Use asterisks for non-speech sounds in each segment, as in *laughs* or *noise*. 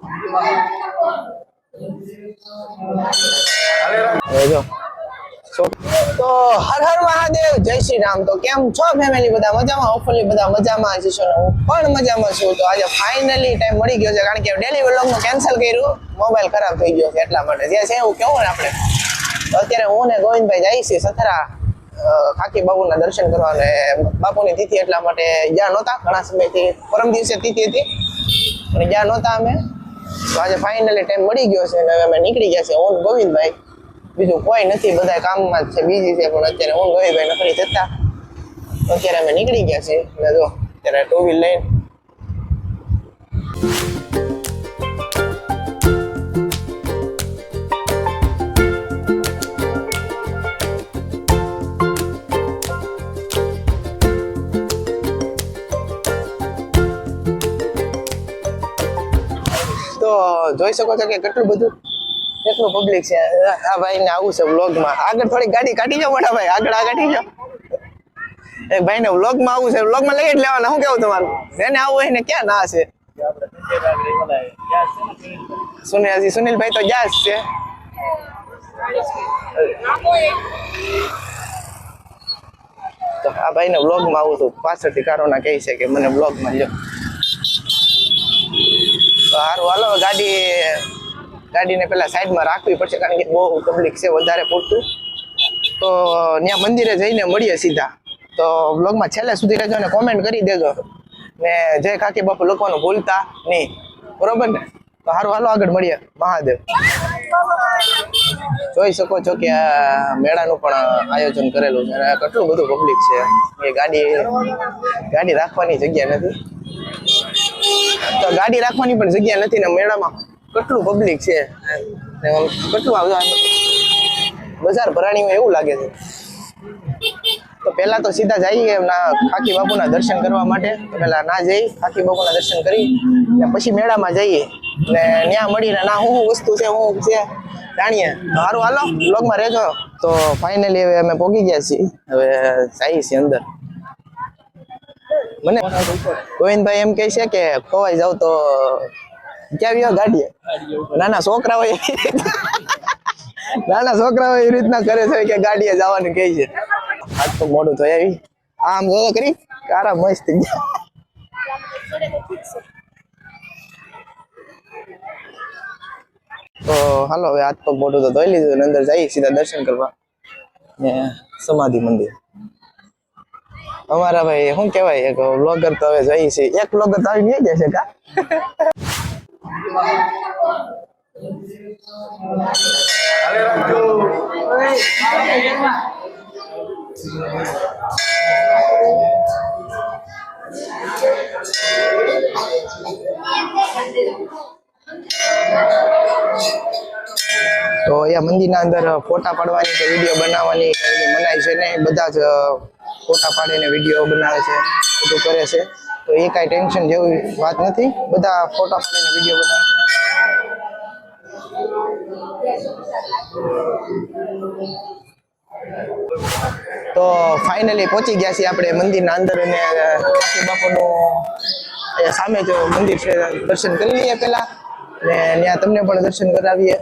તો હર હર મહાદેવ, જય શ્રી રામ. તો કેમ છો ફેમિલી બધા? મજામાં? હોપફુલી બધા મજામાં હશો છો હું પણ મજામાં છું. તો આજે ફાઇનલી ટાઈમ મળી ગયો છે કારણ કે ડેલી વ્લોગનું કેન્સલ કર્યું. મોબાઈલ ખરાબ થઈ ગયો છે એટલા માટે. જે છે એવું કેવું ને આપણે? અત્યારે હું ને ગોવિંદભાઈ જાય છે સથરા કાકી બાબુના દર્શન કરવા અને બાપુની તિથિ એટલા માટે જ્યાં નહોતા, ઘણા સમયથી, પરમ દિવસે તિથિ હતી. અને જ્યાં નહોતા અમે તો આજે ફાઇનલી ટાઈમ મળી ગયો છે અને હવે અમે નીકળી ગયા છે ઓન ગોવિંદભાઈ. બીજું કોઈ નથી, બધા કામમાં જ છે બીજી છે પણ અત્યારે ઓન ગોવિંદભાઈ નથી જતા. અત્યારે અમે નીકળી ગયા અને જો, અત્યારે ટુ વ્હીલ લઈને જોઈ શકો છો કે કેટલું બધું કેટલું પબ્લિક છે. આ ભાઈ ને આવું છે વ્લોગમાં આગળ થોડી ગાડી કાઢી જાઓ મોટા ભાઈ આગળ આગળ જાઓ. એક ભાઈ ને વ્લોગમાં આવું છે. વ્લોગમાં લઈ જ લેવાના. શું કેવું તમારું? એને આવું હોય ને ક્યાં ના છે? સુનિલજી, સુનિલભાઈ તો જાસ છે. તો આ ભાઈ ને વ્લોગમાં આવું હતું. પાછળથી કારોના કહે છે કે મને વ્લોગમાં લ્યો. હારું, હાલો, ગાડી, ગાડીને પેલા સાઈડમાં રાખવી પડશે, કારણ કે બહુ પબ્લિક છે, વધારે પૂરતું. તો ત્યાં મંદિરે જઈને મળીએ સીધા. તો બ્લોગમાં છેલ્લે સુધી રહેજો ને કોમેન્ટ કરી દેજો. ને જય કાકી બાપુ લખવાનું ભૂલતા નહીં. બરોબર ને? તો હારું, હાલો, આગળ મળીએ. મહાદેવ. જોઈ શકો છો કે આ મેળાનું પણ આયોજન કરેલું છે. અને કેટલું બધું પબ્લિક છે. એ ગાડી ગાડી રાખવાની જગ્યા નથી. તો ગાડી રાખવાની પણ જગ્યા નથી ને મેળામાં કેટલું પબ્લિક છે? કેટલું બજાર ભરાણી હોય એવું લાગે છે. તો પહેલા તો સીધા જઈએ ખાકી બાપુના દર્શન કરવા માટે. પહેલા ના જઈ, ખાકી બાપુના દર્શન કરી, ને પછી મેળામાં જઈએ. ને ત્યાં મળીને ના હું વસ્તુ છે, હું છે. જાણીએ હારું, હાલો બ્લોગમાં રહેજો. તો ફાઇનલી હવે અમે પહોંચી ગયા છીએ. હવે જઈએ છીએ અંદર. મને ગોવિંદભાઈ એમ કહે છે કે ખોવાઈ જાવ તો ક્યાં વ્યો ગાડીએ? નાના છોકરાઓ એ નાના છોકરા હોય એ રીતના કરે છે કે ગાડીએ જવાનું કહે છે. આજ તો મોડું થઈ આવી. આમ જો કરી કારા મસ્ત ગયા. તો હાલો, હવે હાથ પગ મોઢું તો ધોઈ લીધું અંદર જઈએ સીધા દર્શન કરવા. ને સમાધિ મંદિર. અમારા ભાઈ, શું કહેવાય, એક બ્લોગર તો હવે જઈ છે. એક બ્લોગર તો આવી નહીં જશે કા? તો અહીંયા મંદિરના અંદર ફોટા પાડવાની કે વીડિયો બનાવવાની મનાય છે ને, બધા જ ફોટા પાડીને વીડિયો બનાવે છે, બધું કરે છે. તો એ કાંઈ ટેન્શન જેવી વાત નથી. બધા ફોટા પાડીને વીડિયો બનાવે છે. તો ફાઇનલી પહોંચી ગયા છીએ આપણે મંદિરના અંદર અને ખાકી બાપુનું સામે જો મંદિર દર્શન કરી લઈએ પહેલાં અને ત્યાં તમને પણ દર્શન કરાવીએ.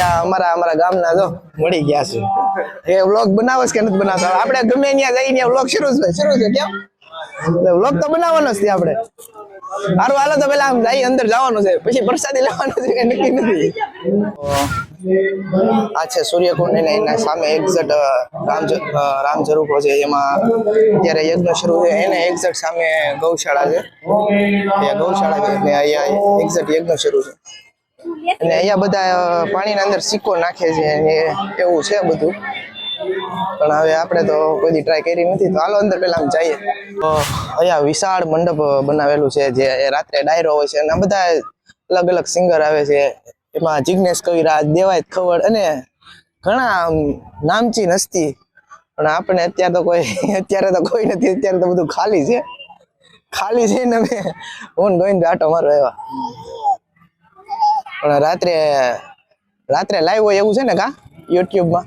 અહીંયા અમારા અમારા ગામના જો મળી ગયા છે. એ વ્લોગ બનાવસ કે નથી બનાવતા? આપણે ગમે ત્યાં જઈને વ્લોગ શરૂ છે શરૂ છે કેમ? વ્લોગ તો બનાવવાનો છે આપણે. સારું હાલો તો પેલા આમ જઈ અંદર જવાનું છે. પછી પ્રસાદી લેવાનું છે કે નક્કી નથી? આ છે સૂર્યકુંડ ને એના સામે એક્ઝેક્ટ રામ રામ ઝરૂખો છે. એમાં અત્યારે યજ્ઞ શરૂ છે. એને એક્ઝેક્ટ સામે ગૌશાળા છે. ગૌશાળા છે એટલે અહીંયા એક્ઝેક્ટ યજ્ઞ શરૂ છે. અને અહીંયા બધા પાણીના અંદર સિક્કો નાખે છે એવું છે બધું. પણ હવે આપણે તો કોઈ દી ટ્રાય કરી નથી, તો હાલો અંદર પેલા આમ જઈએ. તો અહીંયા વિશાળ મંડપ બનાવેલું છે, જે રાત્રે ડાયરો હોય છે, અને બધા અલગ અલગ સિંગર આવે છે. એમાં જિજ્ઞેશ કવિરાજ, દેવાયત ખવડ અને ઘણા આમ નામચીન હસ્તી પણ આપણે અત્યારે તો કોઈ, *laughs* અત્યારે તો કોઈ નથી, અત્યારે તો બધું ખાલી છે. ખાલી છે ને અમે. હું ગોવિંદ આટો મારો એવા પણ રાત્રે રાત્રે લાઈવ હોય એવું છે ને કા? યુટ્યુબમાં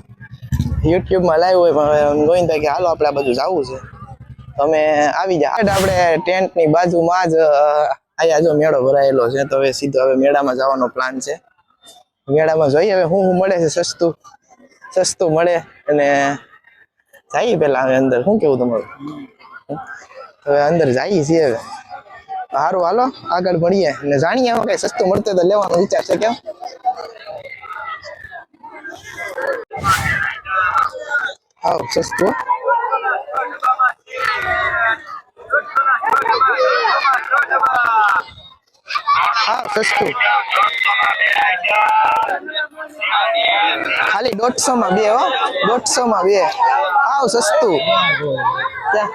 યુટ્યુબમાં લાઈવ હોય, પણ ગોવિંદભાઈ કે હાલો આપણે આ બધું જવું છે. તમે આવી જા. આપણે ટેન્ટની બાજુમાં જ આયા જો મેળો ભરાયેલો છે, તો હવે સીધો હવે મેળામાં જવાનો પ્લાન છે. મેળામાં જોઈએ હવે શું શું મળે છે સસ્તું સસ્તું મળે અને જઈએ પેલા હવે અંદર. શું કેવું તમારું? હવે અંદર જઈએ છીએ હવે. સારું હાલો, આગળ ભણીએ. ને જાણીએ કઈ સસ્તું મળતું તો લેવાનો વિચાર છે કેમ હાવ, સસ્તું. સસ્તું. ખાલી દોઢસો માં બે હો દોઢસો માં બે. આવ સસ્તું. ત્યાં.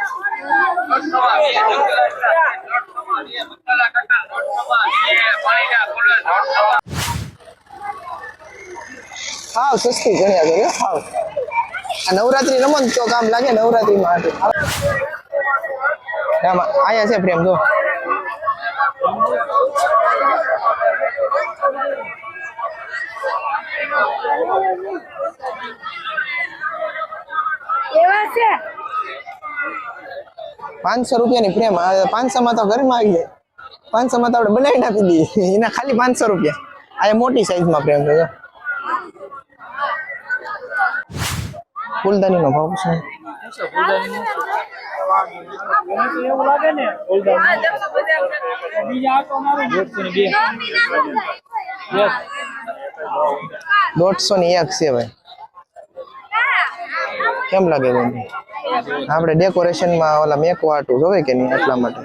હાવ સસ્તી ગણ્યા કરે હાવ. આ નવરાત્રી રમો તો કામ લાગે નવરાત્રીમાં. આમાં આયા છે પ્રેમ જો. પાંચસો રૂપિયાની પ્રેમ પાંચસો માં તો ઘરમાં આવી જાય. પાંચસો માં તો આપણે બનાવીને આપી દઈએ. એના ખાલી પાંચસો રૂપિયા. આ મોટી સાઈઝમાં પ્રેમ છે, જો. ફૂલદાની નો ભાવ છે. દોઢસો ને એક છે ભાઈ. કેમ લાગે આપણે ડેકોરેશનમાં ઓલા મેકવાટું જોવે કે નહીં એટલા માટે?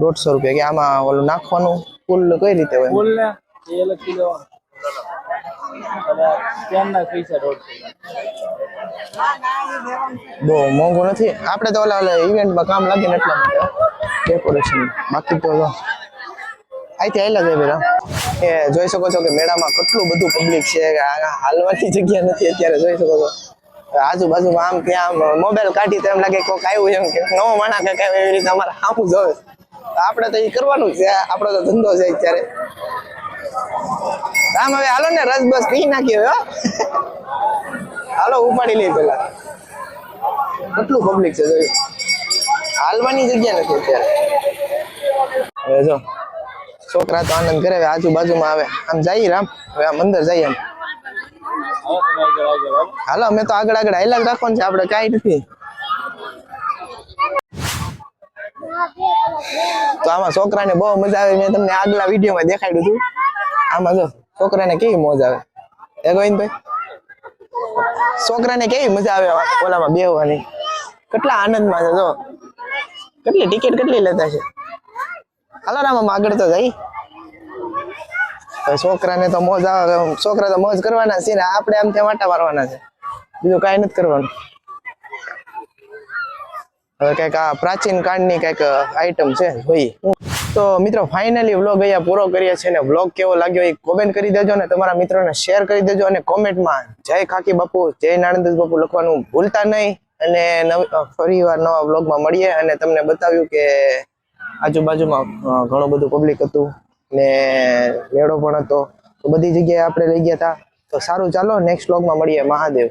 દોઢસો રૂપિયા કે આમાં ઓલું નાખવાનું ફૂલ કઈ રીતે હોય ને એ લખી દેવાનું બહુ મોંઘું નથી. આપણે તો ઓલા ઇવેન્ટમાં કામ લાગે ને એટલા માટે ડેકોરેશન બાકી તો અહીંથી આવેલા જાય પેલા એ જોઈ શકો છો કે મેળામાં કેટલું બધું પબ્લિક છે હાલવાની જગ્યા નથી અત્યારે જોઈ શકો છો. આજુબાજુમાં આમ ત્યાં મોબાઈલ કાઢી તો એમ લાગે કોઈક આવ્યું એમ કે નવો માણા કે કાંઈ એવી રીતે અમારે સામું જોવે આપણે તો એ કરવાનું છે. આપણો તો ધંધો છે અત્યારે. રામ હવે હાલો ને, રસ બસ પી નાખીએ હો. હાલો, ઉપાડી લઈ પેલા કેટલું પબ્લિક છે જોયું? હાલવાની જગ્યા નથી અત્યારે. હવે જો, છોકરા તો આનંદ કરે આજુબાજુમાં આવે. આમ જઈએ રામ, હવે આમ અંદર જઈએ આમ. હાલો, અમે તો આગળ આગળ હાઈલાગ રાખવાનું છે, આપણે કાંઈ નથી. તો આમાં છોકરાને બહુ મજા આવે. મેં તમને આગલા વિડીયોમાં દેખાડ્યું હતું. આમાં જો, છોકરાને કેવી મોજ આવે. એ ગોવિંદભાઈ છોકરાને કેવી મજા આવે ઓલામાં બેહવાની? કેટલા આનંદમાં છે, જો. કેટલી ટિકિટ કેટલી લેતા છે? હાલો રામ આગળ તો જઈ. છોકરાને તો મોજ આવે. છોકરા તો મોજ કરવાના છે ને, આપણે આમ ત્યાં વાટા મારવાના છે. બીજું કાંઈ નથી કરવાનું. કંઈક આ પ્રાચીન કાળની કંઈક આઈટમ છે જોઈએ તો મિત્રો ફાઇનલી વ્લોગ અહીંયા પૂરો કરીએ છીએ ને વ્લોગ કેવો લાગ્યો એ કોમેન્ટ કરી દેજો અને તમારા મિત્રોને શેર કરી દેજો અને કોમેન્ટમાં જય ખાકી બાપુ, જય નાનંદ બાપુ લખવાનું ભૂલતા નહીં. અને ફરી વાર નવા વ્લોગમાં મળીએ અને તમને બતાવ્યું કે આજુબાજુમાં ઘણું બધું પબ્લિક હતું ને મેળો પણ હતો. તો બધી જગ્યાએ આપણે લઈ ગયા હતા તો સારું ચાલો નેક્સ્ટ વ્લોગમાં મળીએ. મહાદેવ.